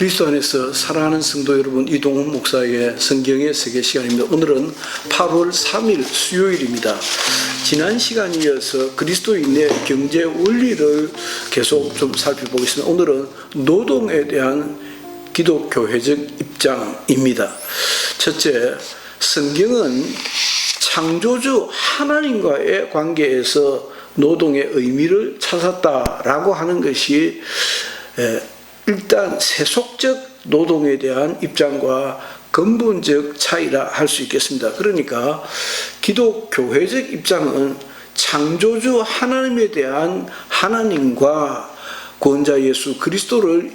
그리스도 안에서 사랑하는 성도 여러분, 이동훈 목사의 성경의 세계 시간입니다. 오늘은 8월 3일 수요일입니다. 지난 시간에 이어서 그리스도인의 경제 원리를 계속 좀 살펴보겠습니다. 오늘은 노동에 대한 기독교회적 입장입니다. 첫째, 성경은 창조주 하나님과의 관계에서 노동의 의미를 찾았다라고 하는 것이 에, 일단 세속적 노동에 대한 입장과 근본적 차이라 할 수 있겠습니다. 그러니까 기독교회적 입장은 창조주 하나님에 대한 하나님과 구원자 예수 그리스도를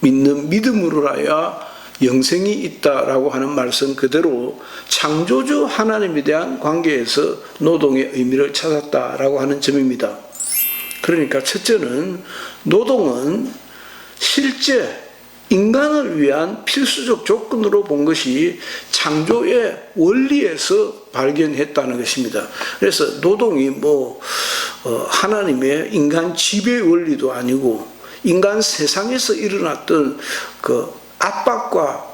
믿는 믿음으로라야 영생이 있다라고 하는 말씀 그대로 창조주 하나님에 대한 관계에서 노동의 의미를 찾았다라고 하는 점입니다. 그러니까 첫째는 노동은 실제 인간을 위한 필수적 조건으로 본 것이 창조의 원리에서 발견했다는 것입니다. 그래서 노동이 뭐 어, 하나님의 인간 지배 원리도 아니고 인간 세상에서 일어났던 그 압박과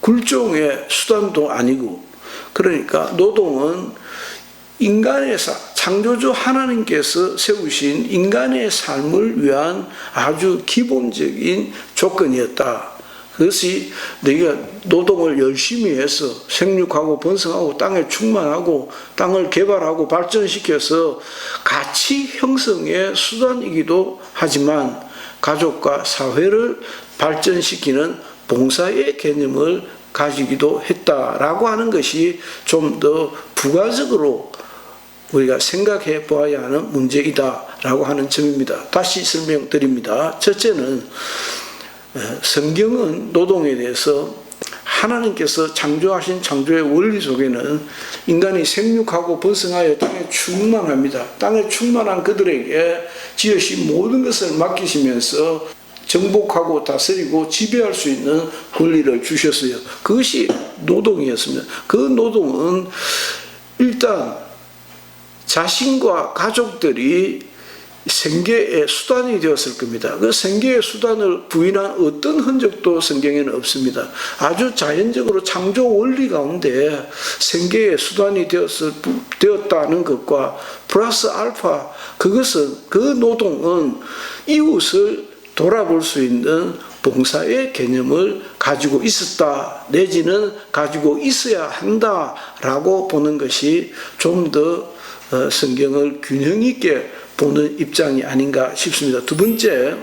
굴종의 수단도 아니고 그러니까 노동은 인간의 사, 창조주 하나님께서 세우신 인간의 삶을 위한 아주 기본적인 조건이었다. 그것이 너희가 노동을 열심히 해서 생육하고 번성하고 땅에 충만하고 땅을 개발하고 발전시켜서 가치 형성의 수단이기도 하지만 가족과 사회를 발전시키는 봉사의 개념을 가지기도 했다라고 하는 것이 좀 더 부가적으로 우리가 생각해 보아야 하는 문제이다라고 하는 점입니다. 다시 설명드립니다. 첫째는 성경은 노동에 대해서 하나님께서 창조하신 창조의 원리 속에는 인간이 생육하고 번성하여 땅에 충만합니다. 땅에 충만한 그들에게 지으신 모든 것을 맡기시면서 정복하고 다스리고 지배할 수 있는 권리를 주셨어요. 그것이 노동이었습니다. 그 노동은 일단 자신과 가족들이 생계의 수단이 되었을 겁니다. 그 생계의 수단을 부인한 어떤 흔적도 성경에는 없습니다. 아주 자연적으로 창조 원리 가운데 생계의 수단이 되었을, 되었다는 것과 플러스 알파, 그것은, 그 노동은 이웃을 돌아볼 수 있는 봉사의 개념을 가지고 있었다, 내지는 가지고 있어야 한다라고 보는 것이 좀더 어, 성경을 균형 있게 보는 입장이 아닌가 싶습니다. 두 번째,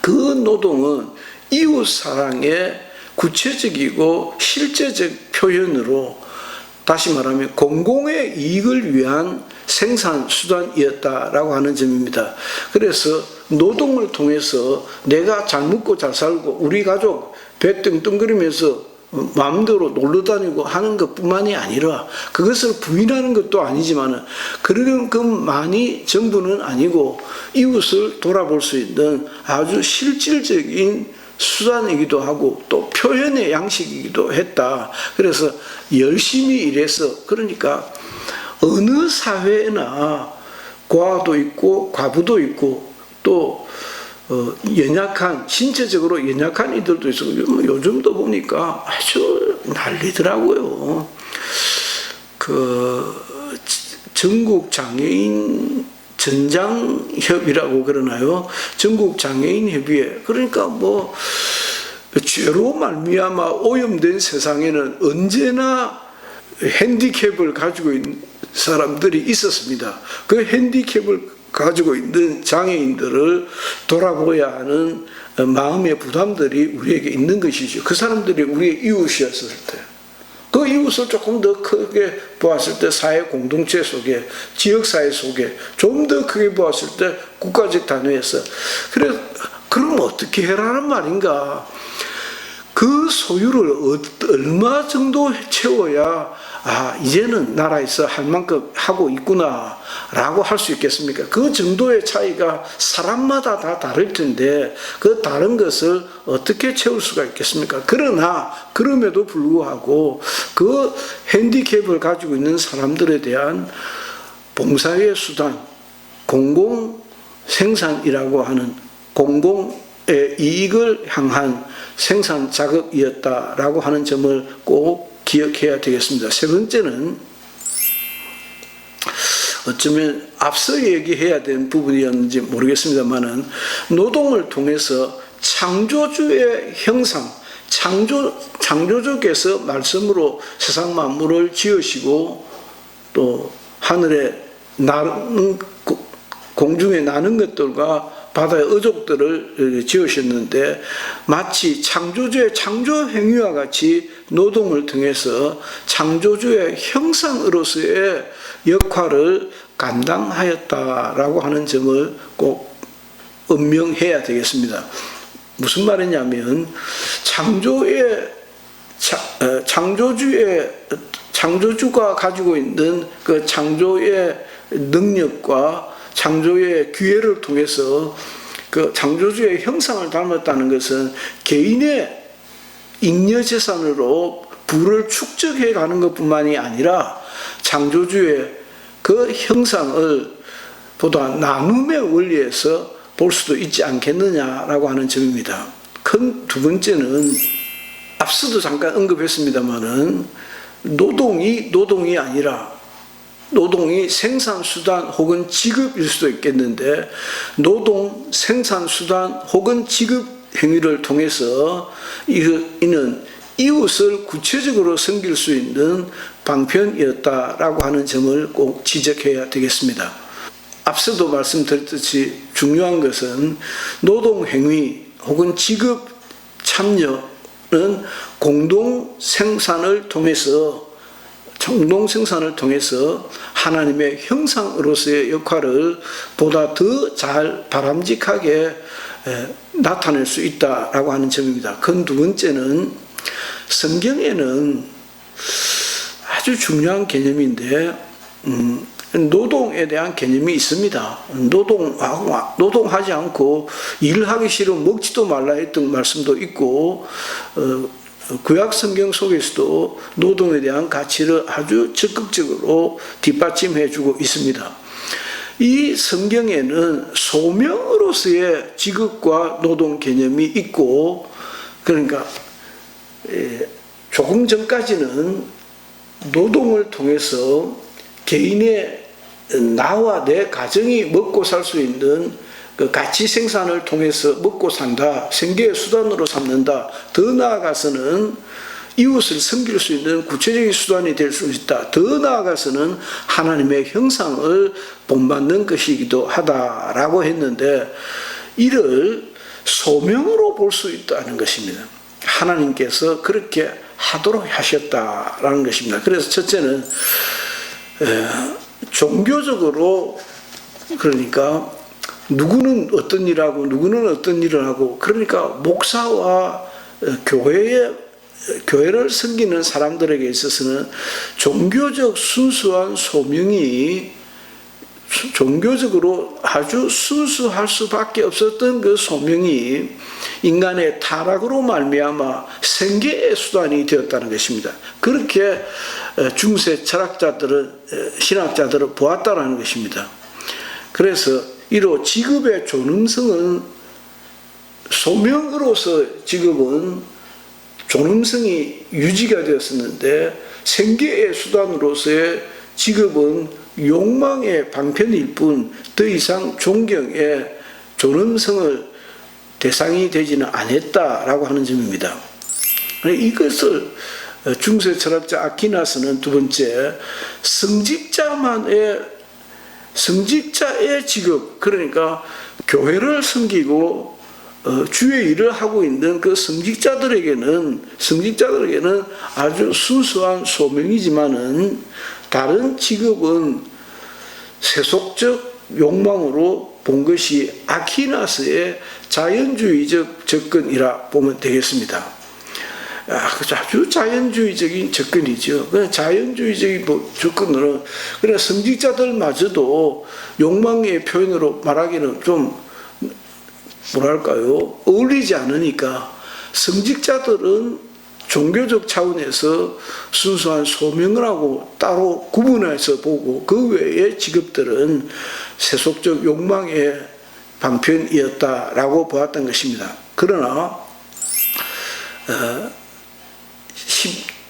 그 노동은 이웃 사랑의 구체적이고 실제적 표현으로 다시 말하면 공공의 이익을 위한 생산 수단이었다라고 하는 점입니다. 그래서 노동을 통해서 내가 잘 먹고 잘 살고 우리 가족 배 뚱뚱거리면서 마음대로 놀러 다니고 하는 것뿐만이 아니라 그것을 부인하는 것도 아니지만 그런 것만이 전부는 아니고 이웃을 돌아볼 수 있는 아주 실질적인 수단이기도 하고 또 표현의 양식이기도 했다. 그래서 열심히 일해서 그러니까 어느 사회나 과도 있고 과부도 있고 또 어, 연약한 신체적으로 연약한 이들도 있고 요즘도 보니까 아주 난리더라고요. 그 전국 장애인 전장협이라고 그러나요? 전국 장애인 협의회 그러니까 뭐 죄로 말미암아 오염된 세상에는 언제나 핸디캡을 가지고 있는 사람들이 있었습니다. 그 핸디캡을 가지고 있는 장애인들을 돌아보야 하는 마음의 부담들이 우리에게 있는 것이죠. 그 사람들이 우리의 이웃이었을 때. 그 이웃을 조금 더 크게 보았을 때 사회 공동체 속에, 지역사회 속에, 좀 더 크게 보았을 때 국가적 단위에서. 그래, 그럼 어떻게 해라는 말인가? 그 소유를 얼마 정도 채워야 아 이제는 나라에서 할 만큼 하고 있구나 라고 할 수 있겠습니까? 그 정도의 차이가 사람마다 다 다를 텐데 그 다른 것을 어떻게 채울 수가 있겠습니까? 그러나 그럼에도 불구하고 그 핸디캡을 가지고 있는 사람들에 대한 봉사의 수단 공공 생산이라고 하는 공공 이익을 향한 생산 작업이었다라고 하는 점을 꼭 기억해야 되겠습니다. 세 번째는 어쩌면 앞서 얘기해야 되는 부분이었는지 모르겠습니다만은 노동을 통해서 창조주의 형상, 창조 창조주께서 말씀으로 세상 만물을 지으시고 또 하늘에 나는 공중에 나는 것들과 바다의 어족들을 지으셨는데 마치 창조주의 창조 행위와 같이 노동을 통해서 창조주의 형상으로서의 역할을 감당하였다라고 하는 점을 꼭 음명해야 되겠습니다. 무슨 말이냐면 창조의 어, 창조주의 창조주가 가지고 있는 그 창조의 능력과 창조의 기회를 통해서 그 창조주의 형상을 닮았다는 것은 개인의 잉여 재산으로 부를 축적해 가는 것뿐만이 아니라 창조주의 그 형상을 보다 나눔의 원리에서 볼 수도 있지 않겠느냐라고 하는 점입니다. 큰 두 번째는 앞서도 잠깐 언급했습니다만은 노동이 노동이 아니라 노동이 생산수단 혹은 지급일 수도 있겠는데 노동 생산수단 혹은 지급 행위를 통해서 이는 이웃을 구체적으로 섬길 수 있는 방편이었다라고 하는 점을 꼭 지적해야 되겠습니다. 앞서도 말씀드렸듯이 중요한 것은 노동 행위 혹은 지급 참여는 공동 생산을 통해서 공동 생산을 통해서 하나님의 형상으로서의 역할을 보다 더 잘 바람직하게 나타낼 수 있다라고 하는 점입니다. 그 두 번째는 성경에는 아주 중요한 개념인데 음, 노동에 대한 개념이 있습니다. 노동 노동하지 않고 일하기 싫으면 먹지도 말라 했던 말씀도 있고 어, 구약 성경 속에서도 노동에 대한 가치를 아주 적극적으로 뒷받침해 주고 있습니다. 이 성경에는 소명으로서의 직업과 노동 개념이 있고 그러니까 조금 전까지는 노동을 통해서 개인의 나와 내 가정이 먹고 살 수 있는 그 가치 생산을 통해서 먹고 산다, 생계의 수단으로 삼는다. 더 나아가서는 이웃을 섬길 수 있는 구체적인 수단이 될 수 있다. 더 나아가서는 하나님의 형상을 본받는 것이기도 하다라고 했는데 이를 소명으로 볼 수 있다는 것입니다. 하나님께서 그렇게 하도록 하셨다라는 것입니다. 그래서 첫째는 종교적으로 그러니까 누구는 어떤 일하고 누구는 어떤 일을 하고 그러니까 목사와 교회의 교회를 섬기는 사람들에게 있어서는 종교적 순수한 소명이 종교적으로 아주 순수할 수밖에 없었던 그 소명이 인간의 타락으로 말미암아 생계의 수단이 되었다는 것입니다. 그렇게 중세 철학자들은 신학자들은 보았다라는 것입니다. 그래서 이로 직업의 존엄성은 소명으로서 직업은 존엄성이 유지가 되었었는데 생계의 수단으로서의 직업은 욕망의 방편일 뿐 더 이상 존경의 존엄성을 대상이 되지는 않았다라고 하는 점입니다. 이것을 중세 철학자 아키나스는 두 번째 성직자만의 성직자의 직업, 그러니까 교회를 섬기고 어, 주의 일을 하고 있는 그 성직자들에게는 성직자들에게는 아주 순수한 소명이지만은 다른 직업은 세속적 욕망으로 본 것이 아키나스의 자연주의적 접근이라 보면 되겠습니다. 아, 아주 자연주의적인 접근이죠. 그 자연주의적인 뭐 접근으로 그래 성직자들마저도 욕망의 표현으로 말하기는 좀 뭐랄까요 어울리지 않으니까 성직자들은 종교적 차원에서 순수한 소명을 하고 따로 구분해서 보고 그 외의 직업들은 세속적 욕망의 방편이었다라고 보았던 것입니다. 그러나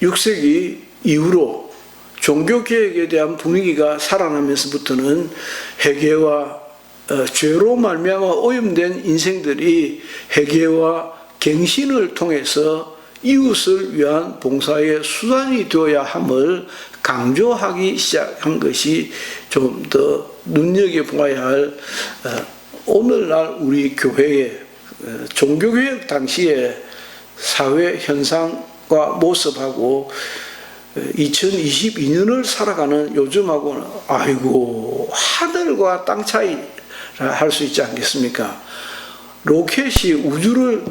16세기 이후로 종교개혁에 대한 분위기가 살아나면서부터는 회개와 어, 죄로 말미암아 오염된 인생들이 회개와 갱신을 통해서 이웃을 위한 봉사의 수단이 되어야 함을 강조하기 시작한 것이 좀 더 눈여겨보아야 할 어, 오늘날 우리 교회의 어, 종교개혁 당시의 사회 현상 과 모습하고 2022년을 살아가는 요즘하고는 아이고 하늘과 땅 차이라 할수 있지 않겠습니까? 로켓이 우주를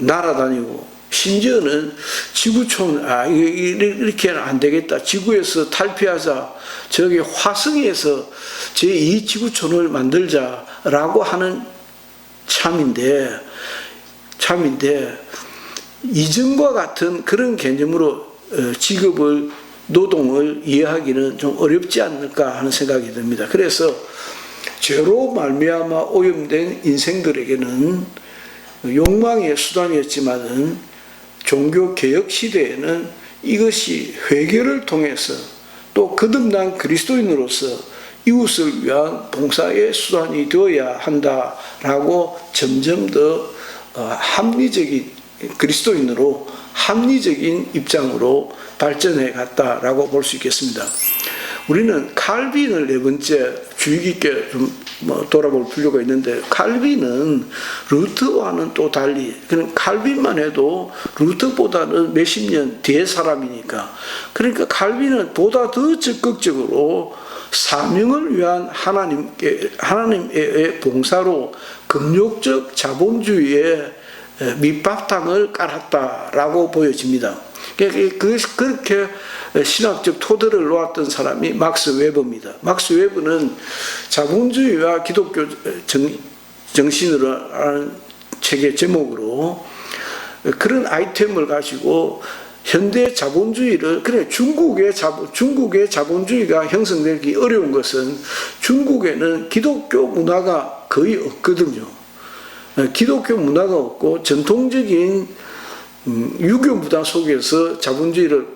날아다니고 심지어는 지구촌 아 이렇게는 안 되겠다 지구에서 탈피하자 저기 화성에서 제2 지구촌을 만들자라고 하는 참인데 참인데 이전과 같은 그런 개념으로 어, 직업을 노동을 이해하기는 좀 어렵지 않을까 하는 생각이 듭니다. 그래서 죄로 말미암아 오염된 인생들에게는 욕망의 수단이었지만은 종교 개혁 시대에는 이것이 회개를 통해서 또 거듭난 그리스도인으로서 이웃을 위한 봉사의 수단이 되어야 한다라고 점점 더 어, 합리적인 그리스도인으로 합리적인 입장으로 발전해 갔다라고 볼 수 있겠습니다. 우리는 칼빈을 네 번째 주의 깊게 좀 뭐 돌아볼 필요가 있는데 칼빈은 루터와는 또 달리 그냥 칼빈만 해도 루터보다는 몇십 년 뒤의 사람이니까 그러니까 칼빈은 보다 더 적극적으로 사명을 위한 하나님께 하나님의 봉사로 금욕적 자본주의의 밑바탕을 깔았다라고 보여집니다. 그렇게 신학적 토대를 놓았던 사람이 막스 웨버입니다. 막스 웨버는 자본주의와 기독교 정, 신으로 하는 책의 제목으로 그런 아이템을 가지고 현대 자본주의를 그래 중국의 자본 중국의 자본주의가 형성되기 어려운 것은 중국에는 기독교 문화가 거의 없거든요. 기독교 문화가 없고 전통적인 음, 유교 문화 속에서 자본주의를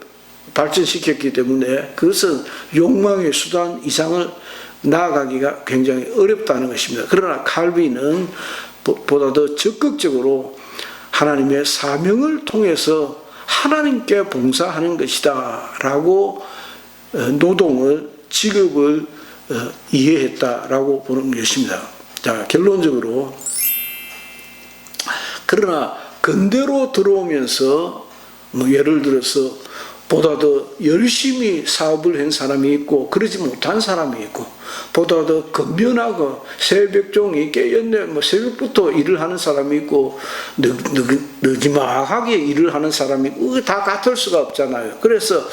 발전시켰기 때문에 그것은 욕망의 수단 이상을 나아가기가 굉장히 어렵다는 것입니다. 그러나 칼빈은 보다 더 적극적으로 하나님의 사명을 통해서 하나님께 봉사하는 것이다 라고 어, 노동을 직업을 어, 이해했다라고 보는 것입니다. 자 결론적으로 그러나 근대로 들어오면서 뭐 예를 들어서 보다 더 열심히 사업을 한 사람이 있고 그러지 못한 사람이 있고 보다 더 건면하고 새벽 종이 깨었네 뭐 새벽부터 일을 하는 사람이 있고 늦, 늦, 늦막하게 일을 하는 사람이 있고 다 같을 수가 없잖아요. 그래서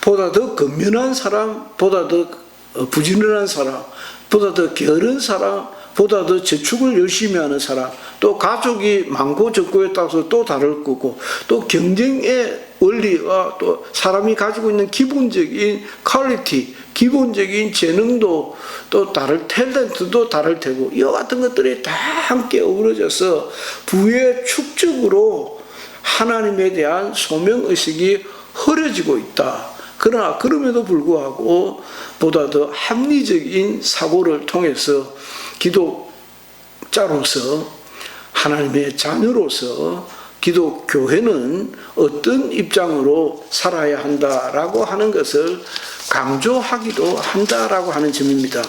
보다 더 건면한 사람, 보다 더 부지런한 사람, 보다 더 게으른 사람, 보다 더 저축을 열심히 하는 사람, 또 가족이 많고 적고에 따라서 또 다를 거고, 또 경쟁의 원리와 또 사람이 가지고 있는 기본적인 퀄리티, 기본적인 재능도 또 다를 탤런트도 다를 테고, 이와 같은 것들이 다 함께 어우러져서 부의 축적으로 하나님에 대한 소명의식이 흐려지고 있다. 그러나 그럼에도 불구하고 보다 더 합리적인 사고를 통해서 기독자로서 하나님의 자녀로서 기독교회는 어떤 입장으로 살아야 한다라고 하는 것을 강조하기도 한다라고 하는 점입니다.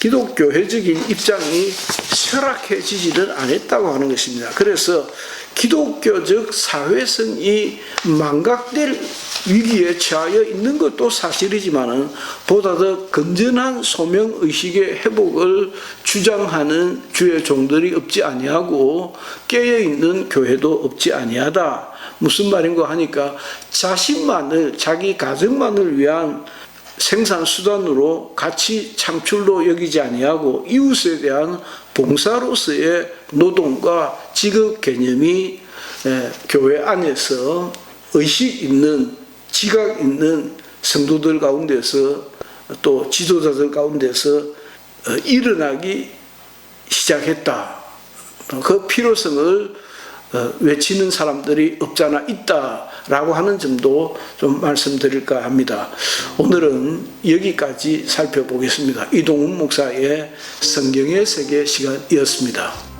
기독교회적인 입장이 쇠락해지지는 않았다고 하는 것입니다. 그래서 기독교적 사회성이 망각될 위기에 처하여 있는 것도 사실이지만은 보다 더 건전한 소명 의식의 회복을 주장하는 주의 종들이 없지 아니하고 깨어 있는 교회도 없지 아니하다. 무슨 말인가 하니까 자신만을 자기 가정만을 위한 생산 수단으로 가치 창출로 여기지 아니하고 이웃에 대한 봉사로서의 노동과 직업 개념이 교회 안에서 의식 있는 지각 있는 성도들 가운데서 또 지도자들 가운데서 어, 일어나기 시작했다. 그 필요성을 어, 외치는 사람들이 없잖아 있다 라고 하는 점도 좀 말씀드릴까 합니다. 오늘은 여기까지 살펴보겠습니다. 이동훈 목사의 성경의 세계 시간이었습니다.